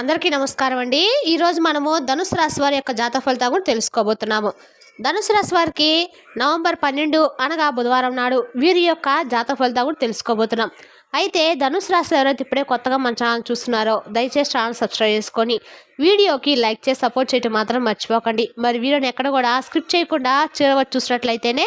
అందరికీ నమస్కారం అండి. ఈరోజు మనము ధనుసు రాశి వారి యొక్క జాతక ఫలితాలు కూడా తెలుసుకోబోతున్నాము. ధనుసు రాశి వారికి నవంబర్ పన్నెండు అనగా బుధవారం నాడు వీరి యొక్క జాతక ఫలితాలు కూడా తెలుసుకోబోతున్నాం. అయితే ధనుసు రాశి ఎవరైతే ఇప్పుడే కొత్తగా మన ఛానల్ చూస్తున్నారో దయచేసి ఛానల్ సబ్స్క్రైబ్ చేసుకొని వీడియోకి లైక్ చేసి సపోర్ట్ చేయటం మాత్రం మర్చిపోకండి. మరి వీడియోని ఎక్కడ కూడా స్క్రిప్ట్ చేయకుండా చిరవచ్చి చూసినట్లయితేనే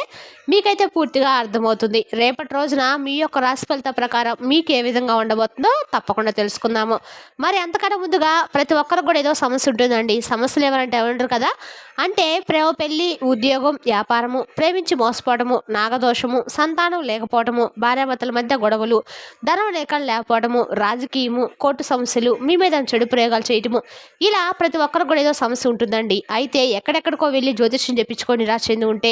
మీకైతే పూర్తిగా అర్థమవుతుంది. రేపటి రోజున మీ యొక్క రాశి ఫలిత ప్రకారం మీకు ఏ విధంగా ఉండబోతుందో తప్పకుండా తెలుసుకుందాము. మరి అంతకన్నా ముందుగా ప్రతి ఒక్కరికి కూడా ఏదో సమస్య ఉంటుందండి. సమస్యలు ఎవరంటే ఎవరుంటారు కదా? అంటే ప్రేమ పెళ్ళి ఉద్యోగం వ్యాపారము ప్రేమించి మోసపోవడము నాగదోషము సంతానం లేకపోవడము భార్యాభర్తల మధ్య గొడవలు ధనం లేక లేకపోవడము రాజకీయము కోర్టు సమస్యలు మీ మీద చెడు ప్రయోగాలు చేయటము ఇలా ప్రతి ఒక్కరికి కూడా ఏదో సమస్య ఉంటుందండి. అయితే ఎక్కడెక్కడికో వెళ్ళి జ్యోతిష్యం చెప్పించుకొని నిరాశ చెంది ఉంటే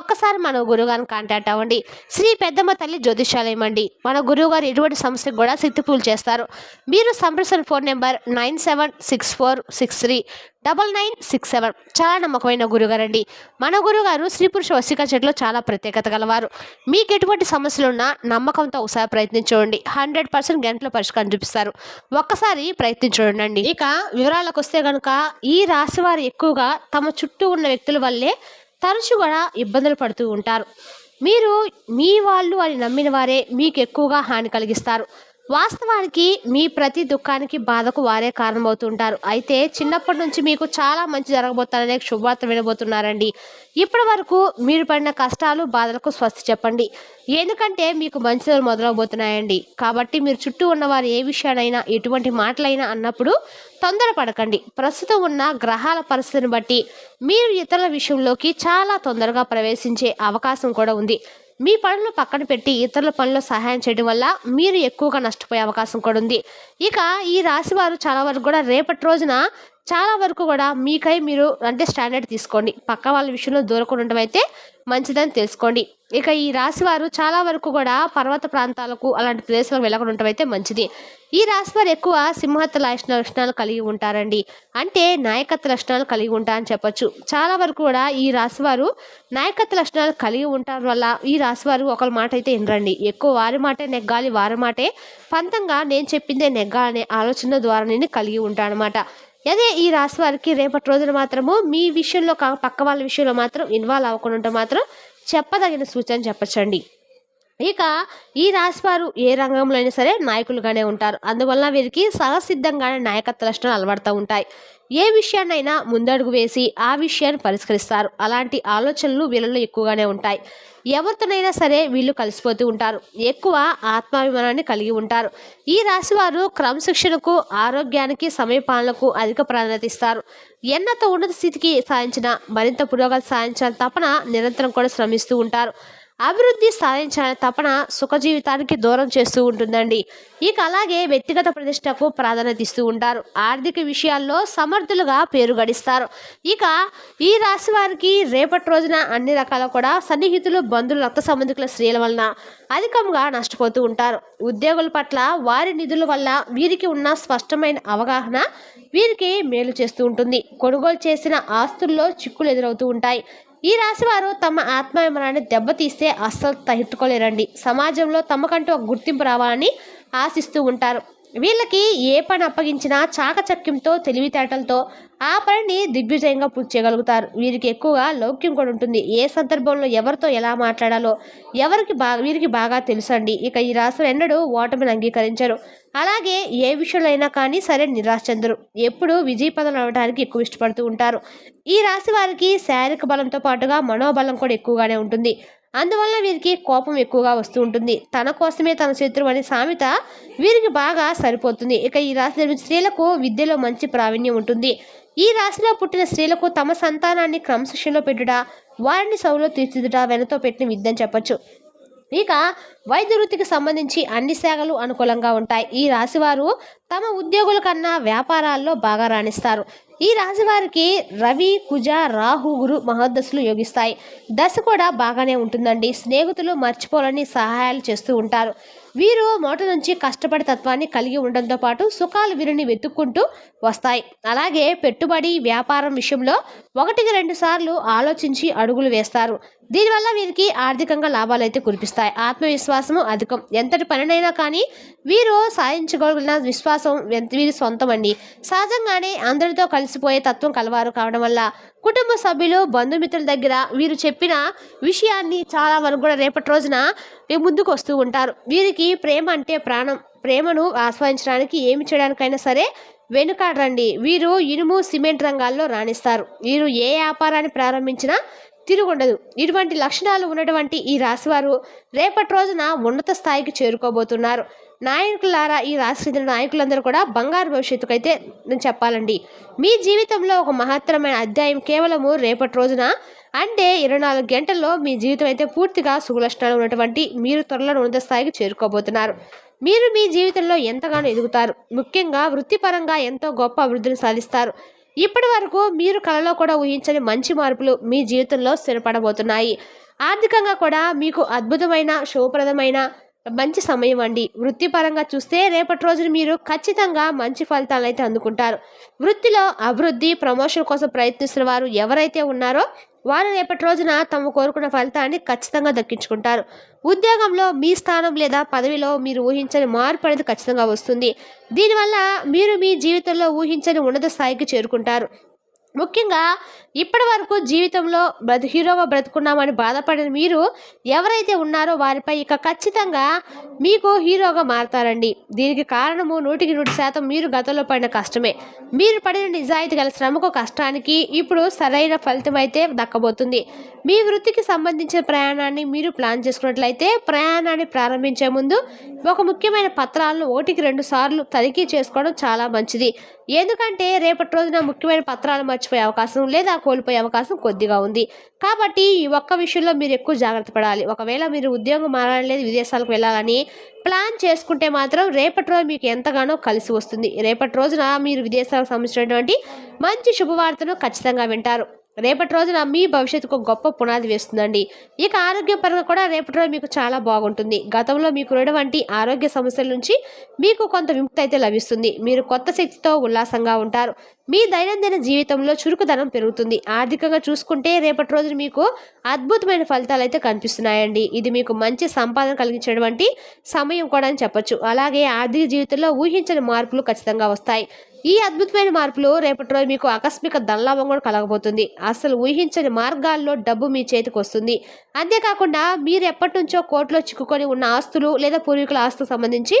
ఒక్కసారి మన గురువుగారిని కాంటాక్ట్ అవ్వండి. శ్రీ పెద్దమ్మ తల్లి జ్యోతిష్యాలయం అండి. మన గురువు గారు ఎటువంటి సమస్యకు కూడా శక్తిపూలు చేస్తారు. మీరు సంప్రసన phone number nine seven six four six three double nine six seven. చాలా నమ్మకమైన గురుగారండి. మన గురుగారు స్త్రీ పురుష వసిక చెట్లో చాలా ప్రత్యేకత గలవారు. మీకు ఎటువంటి సమస్యలు ఉన్నా నమ్మకంతో ఒకసారి ప్రయత్నించండి. హండ్రెడ్ పర్సెంట్ గంటలో పరిష్కారం చూపిస్తారు. ఒక్కసారి ప్రయత్నించండి ఇక వివరాలకు వస్తే కనుక ఈ రాశి వారు ఎక్కువగా తమ చుట్టూ ఉన్న వ్యక్తుల వల్లే తరచు కూడా ఇబ్బందులు పడుతూ ఉంటారు. మీరు మీ వాళ్ళు అని నమ్మిన వారే మీకు ఎక్కువగా హాని కలిగిస్తారు. వాస్తవానికి మీ ప్రతి దుఃఖానికి బాధకు వారే కారణమవుతుంటారు. అయితే చిన్నప్పటి నుంచి మీకు చాలా మంచి జరగబోతారనే శుభవార్త వినబోతున్నారండి. ఇప్పటి వరకు మీరు పడిన కష్టాలు బాధలకు స్వస్తి చెప్పండి. ఎందుకంటే మీకు మంచి రోజులు మొదలవబోతున్నాయండి. కాబట్టి మీరు చుట్టూ ఉన్నవారు ఏ విషయానైనా ఎటువంటి మాటలైనా అన్నప్పుడు తొందరపడకండి. ప్రస్తుతం ఉన్న గ్రహాల పరిస్థితిని బట్టి మీరు ఇతరుల విషయంలోకి చాలా తొందరగా ప్రవేశించే అవకాశం కూడా ఉంది. మీ పనులు పక్కన పెట్టి ఇతరుల పనుల్లో సహాయం చేయడం వల్ల మీరు ఎక్కువగా నష్టపోయే అవకాశం కూడా ఉంది. ఇక ఈ రాశి వారు చాలా వరకు కూడా రేపటి రోజున చాలా వరకు కూడా మీకై మీరు అంటే స్టాండర్డ్ తీసుకోండి. పక్క వాళ్ళ విషయంలో దూరకుండా ఉండడం అయితే మంచిదని తెలుసుకోండి. ఇక ఈ రాశి వారు చాలా వరకు కూడా పర్వత ప్రాంతాలకు అలాంటి ప్రదేశాలకు వెళ్ళకుండా ఉండటం అయితే మంచిది. ఈ రాశి వారు ఎక్కువ సింహత్వ లక్షణ లక్షణాలు కలిగి ఉంటారండి. అంటే నాయకత్వ లక్షణాలు కలిగి ఉంటారని చెప్పొచ్చు. చాలా వరకు కూడా ఈ రాశి వారు నాయకత్వ లక్షణాలు కలిగి ఉంటారు వల్ల ఈ రాశి వారు ఒకరి మాట అయితే వినరండి. ఎక్కువ వారి మాటే నెగ్గాలి వారి మాటే పంతంగా నేను చెప్పిందే నెగ్గాలనే ఆలోచన ద్వారా నేను కలిగి ఉంటానమాట అదే ఈ రాశి వారికి రేపటి రోజున మాత్రము మీ విషయంలో కా పక్క వాళ్ళ విషయంలో మాత్రం ఇన్వాల్వ్ అవ్వకుండా మాత్రం చెప్పదగిన సూచన చెప్పచ్చండి. ఇక ఈ రాశి వారు ఏ రంగంలో అయినా సరే నాయకులుగానే ఉంటారు. అందువల్ల వీరికి సహసిద్ధంగానే నాయకత్వ లక్షణాలు అలవడుతూ ఉంటాయి. ఏ విషయాన్నైనా ముందడుగు వేసి ఆ విషయాన్ని పరిష్కరిస్తారు. అలాంటి ఆలోచనలు వీళ్ళలో ఎక్కువగానే ఉంటాయి. ఎవరితోనైనా సరే వీళ్ళు కలిసిపోతూ ఉంటారు. ఎక్కువ ఆత్మాభిమానాన్ని కలిగి ఉంటారు. ఈ రాశి వారు క్రమశిక్షణకు ఆరోగ్యానికి సమయపాలనకు అధిక ప్రాధాన్యత ఇస్తారు. ఎన్నత ఉన్నత స్థితికి సాధించిన మరింత పురోగతి సాధించాలని తపన నిరంతరం కూడా శ్రమిస్తూ ఉంటారు. అభివృద్ధి సాధించాలనే తపన సుఖ జీవితానికి దూరం చేస్తూ ఉంటుందండి. ఇక అలాగే వ్యక్తిగత ప్రతిష్టకు ప్రాధాన్యత ఇస్తూ ఉంటారు. ఆర్థిక విషయాల్లో సమర్థులుగా పేరు గడిస్తారు. ఇక ఈ రాశి వారికి రేపటి రోజున అన్ని రకాల కూడా సన్నిహితులు బంధువులు రక్త సంబంధికుల స్త్రీల వలన అధికంగా నష్టపోతూ ఉంటారు. ఉద్యోగుల పట్ల వారి నిధుల వల్ల వీరికి ఉన్న స్పష్టమైన అవగాహన వీరికి మేలు చేస్తూ ఉంటుంది. కొనుగోలు చేసిన ఆస్తుల్లో చిక్కులు ఎదురవుతూ ఉంటాయి. ఈ రాశి వారు తమ ఆత్మాభిమానాన్ని దెబ్బతీస్తే అస్సలు తట్టుకోలేరండి సమాజంలో తమకంటూ ఒక గుర్తింపు రావాలని ఆశిస్తూ ఉంటారు. వీళ్ళకి ఏ పని అప్పగించినా చాకచక్యంతో తెలివితేటలతో ఆ పనిని దిగ్విజయంగా పూర్తి చేయగలుగుతారు. వీరికి ఎక్కువగా లౌక్యం కూడా ఉంటుంది. ఏ సందర్భంలో ఎవరితో ఎలా మాట్లాడాలో ఎవరికి బాగా వీరికి బాగా తెలుసండి. ఇక ఈ రాశులు ఎన్నడూ ఓటమిని అంగీకరించరు. అలాగే ఏ విషయంలో అయినా కానీ సరే నిరాశ చెందరు. ఎప్పుడు విజయపదం అవడానికి ఎక్కువ ఇష్టపడుతూ ఉంటారు. ఈ రాశి వారికి శారీరక బలంతో పాటుగా మనోబలం కూడా ఎక్కువగానే ఉంటుంది. అందువల్ల వీరికి కోపం ఎక్కువగా వస్తూ ఉంటుంది. తన కోసమే తన శత్రువు అనే సామెత వీరికి బాగా సరిపోతుంది. ఇక ఈ రాశి నిర్మించిన స్త్రీలకు విద్యలో మంచి ప్రావీణ్యం ఉంటుంది. ఈ రాశిలో పుట్టిన స్త్రీలకు తమ సంతానాన్ని క్రమశిక్షణలో పెట్టుట వారిని సౌలో తీర్చిదుట వెనతో పెట్టిన విద్య అని చెప్పచ్చు. ఇక వైద్య వృత్తికి సంబంధించి అన్ని సేవలు అనుకూలంగా ఉంటాయి. ఈ రాశివారు తమ ఉద్యోగుల కన్నా వ్యాపారాల్లో బాగా రాణిస్తారు. ఈ రాశివారికి రవి కుజ రాహు గురు మహోదశలు యోగిస్తాయి. దశ కూడా బాగానే ఉంటుందండి. స్నేహితులు మర్చిపోలని సహాయాలు చేస్తూ ఉంటారు. వీరు మొదటి నుంచి కష్టపడి తత్వాన్ని కలిగి ఉండడంతో పాటు సుఖాలు వీరిని వెతుక్కుంటూ వస్తాయి. అలాగే పెట్టుబడి వ్యాపారం విషయంలో ఒకటికి రెండు సార్లు ఆలోచించి అడుగులు వేస్తారు. దీనివల్ల వీరికి ఆర్థికంగా లాభాలు అయితే కురిపిస్తాయి. ఆత్మవిశ్వాసము అధికం. ఎంతటి పనినైనా కానీ వీరు సాధించగలిగిన విశ్వాసం ఎంత- వీరి సొంతం అండి సహజంగానే అందరితో కలిసిపోయే తత్వం కలవారు కావడం వల్ల కుటుంబ సభ్యులు బంధుమిత్రుల దగ్గర వీరు చెప్పిన విషయాన్ని చాలా వరకు కూడా రేపటి రోజున ముందుకు వస్తూ ఉంటారు. వీరికి ప్రేమ అంటే ప్రాణం. ప్రేమను ఆస్వాదించడానికి ఏమి చేయడానికైనా సరే వెనుకాడరండి. వీరు ఇనుము సిమెంట్ రంగాల్లో రాణిస్తారు. వీరు ఏ వ్యాపారాన్ని ప్రారంభించినా తిరుగుండదు. ఇటువంటి లక్షణాలు ఉన్నటువంటి ఈ రాశివారు రేపటి రోజున ఉన్నత స్థాయికి చేరుకోబోతున్నారు. నాయకులారా ఈ రాశి చెందిన నాయకులందరూ కూడా బంగారు భవిష్యత్తుకు అయితే నేను చెప్పాలండి. మీ జీవితంలో ఒక మహత్తరమైన అధ్యాయం కేవలము రేపటి రోజున అంటే ఇరవై నాలుగు గంటల్లో మీ జీవితం అయితే పూర్తిగా సుగులక్షణాలు ఉన్నటువంటి మీరు త్వరలో ఉన్నత స్థాయికి చేరుకోబోతున్నారు. మీరు మీ జీవితంలో ఎంతగానో ఎదుగుతారు. ముఖ్యంగా వృత్తిపరంగా ఎంతో గొప్ప అభివృద్ధిని సాధిస్తారు. ఇప్పటి వరకు మీరు కలలో కూడా ఊహించని మంచి మార్పులు మీ జీవితంలో స్థిరపడబోతున్నాయి. ఆర్థికంగా కూడా మీకు అద్భుతమైన శుభప్రదమైన మంచి సమయం అండి. వృత్తిపరంగా చూస్తే రేపటి రోజున మీరు ఖచ్చితంగా మంచి ఫలితాలు అయితే అందుకుంటారు. వృత్తిలో అభివృద్ధి ప్రమోషన్ కోసం ప్రయత్నిస్తున్న వారు ఎవరైతే ఉన్నారో వారు రేపటి రోజున తమ కోరుకున్న ఫలితాన్ని ఖచ్చితంగా దక్కించుకుంటారు. ఉద్యోగంలో మీ స్థానం లేదా పదవిలో మీరు ఊహించని మార్పు అనేది ఖచ్చితంగా వస్తుంది. దీనివల్ల మీరు మీ జీవితంలో ఊహించని ఉన్నత స్థాయికి చేరుకుంటారు. ముఖ్యంగా ఇప్పటి వరకు జీవితంలో బ్రతి హీరోగా బ్రతుకున్నామని బాధపడిన మీరు ఎవరైతే ఉన్నారో వారిపై ఇక ఖచ్చితంగా మీకు హీరోగా మారతారండి. దీనికి కారణము నూటికి నూటి శాతం మీరు గతంలో పడిన కష్టమే. మీరు పడిన నిజాయితీ గల శ్రమకు కష్టానికి ఇప్పుడు సరైన ఫలితం అయితే దక్కబోతుంది. మీ వృత్తికి సంబంధించిన ప్రయాణాన్ని మీరు ప్లాన్ చేసుకున్నట్లయితే ప్రయాణాన్ని ప్రారంభించే ముందు ఒక ముఖ్యమైన పత్రాలను ఒకటికి రెండు సార్లు తనిఖీ చేసుకోవడం చాలా మంచిది. ఎందుకంటే రేపటి రోజున ముఖ్యమైన పత్రాలు మర్చిపోయే అవకాశం లేదా కోల్పోయే అవకాశం కొద్దిగా ఉంది. కాబట్టి ఈ ఒక్క విషయంలో మీరు ఎక్కువ జాగ్రత్త పడాలి. ఒకవేళ మీరు ఉద్యోగం మారాలని లేదు విదేశాలకు వెళ్ళాలని ప్లాన్ చేసుకుంటే మాత్రం రేపటి రోజు మీకు ఎంతగానో కలిసి వస్తుంది. రేపటి రోజున మీరు విదేశాలకు సంబంధించినటువంటి మంచి శుభవార్తను ఖచ్చితంగా వింటారు. రేపటి రోజున మీ భవిష్యత్తుకు గొప్ప పునాది వేస్తుందండి. ఇక ఆరోగ్యపరంగా కూడా రేపటి రోజు మీకు చాలా బాగుంటుంది. గతంలో మీకు ఉన్నటువంటి ఆరోగ్య సమస్యల నుంచి మీకు కొంత విముక్తి అయితే లభిస్తుంది. మీరు కొత్త శక్తితో ఉల్లాసంగా ఉంటారు. మీ దైనందిన జీవితంలో చురుకుదనం పెరుగుతుంది. ఆర్థికంగా చూసుకుంటే రేపటి రోజున మీకు అద్భుతమైన ఫలితాలు అయితే కనిపిస్తున్నాయండి. ఇది మీకు మంచి సంపాదన కలిగించేటువంటి సమయం కూడా అని చెప్పొచ్చు. అలాగే ఆర్థిక జీవితంలో ఊహించని మార్పులు ఖచ్చితంగా వస్తాయి. ఈ అద్భుతమైన మార్పులు రేపటి రోజు మీకు ఆకస్మిక ధనలాభం కూడా కలగబోతుంది. అసలు ఊహించని మార్గాల్లో డబ్బు మీ చేతికి వస్తుంది. అంతేకాకుండా మీరు ఎప్పటి నుంచో కోర్టులో చిక్కుకొని ఉన్న ఆస్తులు లేదా పూర్వీకుల ఆస్తుకు సంబంధించి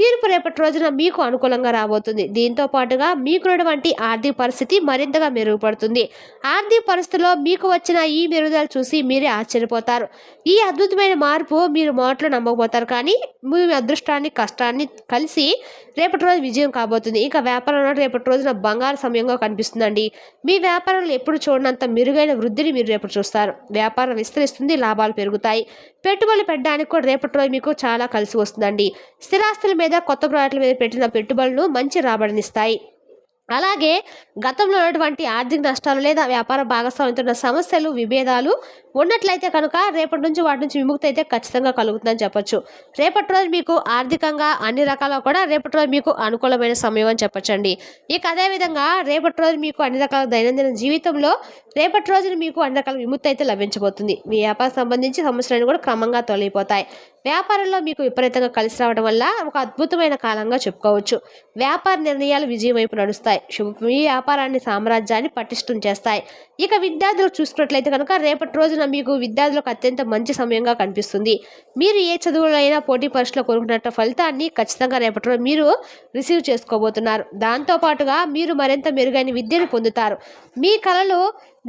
తీర్పు రేపటి రోజున మీకు అనుకూలంగా రాబోతుంది. దీంతో పాటుగా మీకున్నటువంటి ఆర్థిక పరిస్థితి మరింతగా మెరుగుపడుతుంది. ఆర్థిక పరిస్థితిలో మీకు వచ్చిన ఈ మెరుగుదల చూసి మీరే ఆశ్చర్యపోతారు. ఈ అద్భుతమైన మార్పు మీరు మొదట్లో నమ్మకపోతారు. కానీ మీ అదృష్టాన్ని కష్టాన్ని కలిసి రేపటి రోజు విజయం కాబోతుంది. ఇక వ్యాపారంలో రేపటి రోజున బంగారు సమయంగా కనిపిస్తుందండి. మీ వ్యాపారంలో ఎప్పుడు చూడనంత మెరుగైన వృద్ధిని మీరు రేపు చూస్తారు. వ్యాపారం విస్తరిస్తుంది లాభాలు పెరుగుతాయి. పెట్టుబడులు పెట్టడానికి కూడా రేపటి రోజు మీకు చాలా కలిసి వస్తుందండి. స్థిరాస్తుల మీద కొత్త ప్రాజెక్టుల మీద పెట్టిన పెట్టుబడులు మంచి రాబడినిస్తాయి. అలాగే గతంలో ఉన్నటువంటి ఆర్థిక నష్టాలు లేదా వ్యాపార భాగస్వామ్యంతో ఉన్న సమస్యలు విభేదాలు ఉన్నట్లయితే కనుక రేపటి నుంచి వాటి నుంచి విముక్తి అయితే ఖచ్చితంగా కలుగుతుందని చెప్పొచ్చు. రేపటి రోజు మీకు ఆర్థికంగా అన్ని రకాల కూడా రేపటి రోజు మీకు అనుకూలమైన సమయం అని చెప్పొచ్చండి. ఇక అదేవిధంగా రేపటి రోజు మీకు అన్ని రకాల దైనందిన జీవితంలో రేపటి రోజున మీకు అన్ని రకాల విముక్తి అయితే లభించబోతుంది. మీ వ్యాపారం సంబంధించి సమస్యలన్నీ కూడా క్రమంగా తొలగిపోతాయి. వ్యాపారంలో మీకు విపరీతంగా కలిసి రావడం వల్ల ఒక అద్భుతమైన కాలంగా చెప్పుకోవచ్చు. వ్యాపార నిర్ణయాలు విజయం వైపు నడుస్తాయి. మీ వ్యాపారాన్ని సామ్రాజ్యాన్ని పటిష్టం చేస్తాయి. ఇక విద్యార్థులు చూసుకున్నట్లయితే కనుక రేపటి రోజున మీకు విద్యార్థులకు అత్యంత మంచి సమయంగా కనిపిస్తుంది. మీరు ఏ చదువులైనా పోటీ పరీక్షలో కోరుకున్నట్టు ఫలితాన్ని ఖచ్చితంగా రేపటిలో మీరు రిసీవ్ చేసుకోబోతున్నారు. దాంతోపాటుగా మీరు మరింత మెరుగైన విద్యను పొందుతారు. మీ కళలు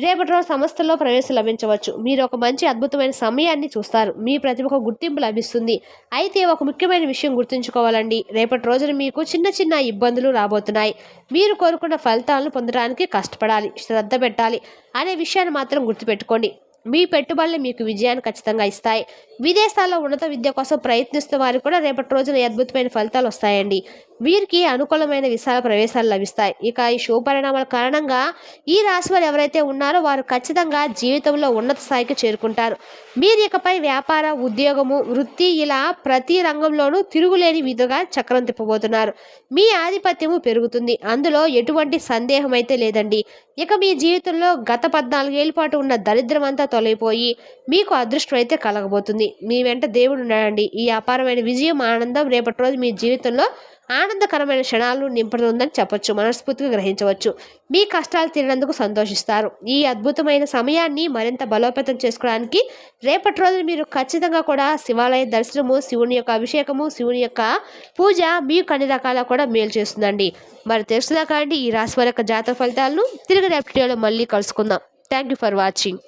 రేపటి రోజు సంస్థల్లో ప్రవేశం లభించవచ్చు. మీరు ఒక మంచి అద్భుతమైన సమయాన్ని చూస్తారు. మీ ప్రతిభకు గుర్తింపు లభిస్తుంది. అయితే ఒక ముఖ్యమైన విషయం గుర్తుంచుకోవాలండి. రేపటి రోజున మీకు చిన్న చిన్న ఇబ్బందులు రాబోతున్నాయి. మీరు కోరుకున్న ఫలితాలను పొందడానికి కష్టపడాలి శ్రద్ధ పెట్టాలి అనే విషయాన్ని మాత్రం గుర్తుపెట్టుకోండి. మీ పెట్టుబడులు మీకు విజయాన్ని ఖచ్చితంగా ఇస్తాయి. విదేశాల్లో ఉన్నత విద్య కోసం ప్రయత్నిస్తున్న వారికి కూడా రేపటి రోజున అద్భుతమైన ఫలితాలు వస్తాయండి. వీరికి అనుకూలమైన విశాల ప్రవేశాలు లభిస్తాయి. ఇక ఈ శుభ పరిణామాల కారణంగా ఈ రాశి వారు ఎవరైతే ఉన్నారో వారు ఖచ్చితంగా జీవితంలో ఉన్నత స్థాయికి చేరుకుంటారు. మీరు ఇకపై వ్యాపార ఉద్యోగము వృత్తి ఇలా ప్రతి రంగంలోనూ తిరుగులేని విధంగా చక్రం తిప్పబోతున్నారు. మీ ఆధిపత్యము పెరుగుతుంది. అందులో ఎటువంటి సందేహం అయితే లేదండి. ఇక మీ జీవితంలో గత పద్నాలుగేళ్ళ పాటు ఉన్న దరిద్రం అంతా తొలగిపోయి మీకు అదృష్టం అయితే కలగబోతుంది. మీ వెంట దేవుడు ఉన్నాడండి. ఈ అపారమైన విజయం ఆనందం రేపటి రోజు మీ జీవితంలో ఆనందకరమైన క్షణాలను నింపుతుందని చెప్పొచ్చు మనస్ఫూర్తిగా గ్రహించవచ్చు. మీ కష్టాలు తీరినందుకు సంతోషిస్తారు. ఈ అద్భుతమైన సమయాన్ని మరింత బలోపేతం చేసుకోవడానికి రేపటి రోజు మీరు ఖచ్చితంగా కూడా శివాలయ దర్శనము శివుని యొక్క అభిషేకము శివుని యొక్క పూజ మీకు అన్ని రకాల కూడా మేలు చేస్తుందండి. మరి తెలుసుదా కాండి ఈ రాశి వారి యొక్క జాతక ఫలితాలను తిరిగి రేపటి మళ్ళీ కలుసుకుందాం. Thank you for watching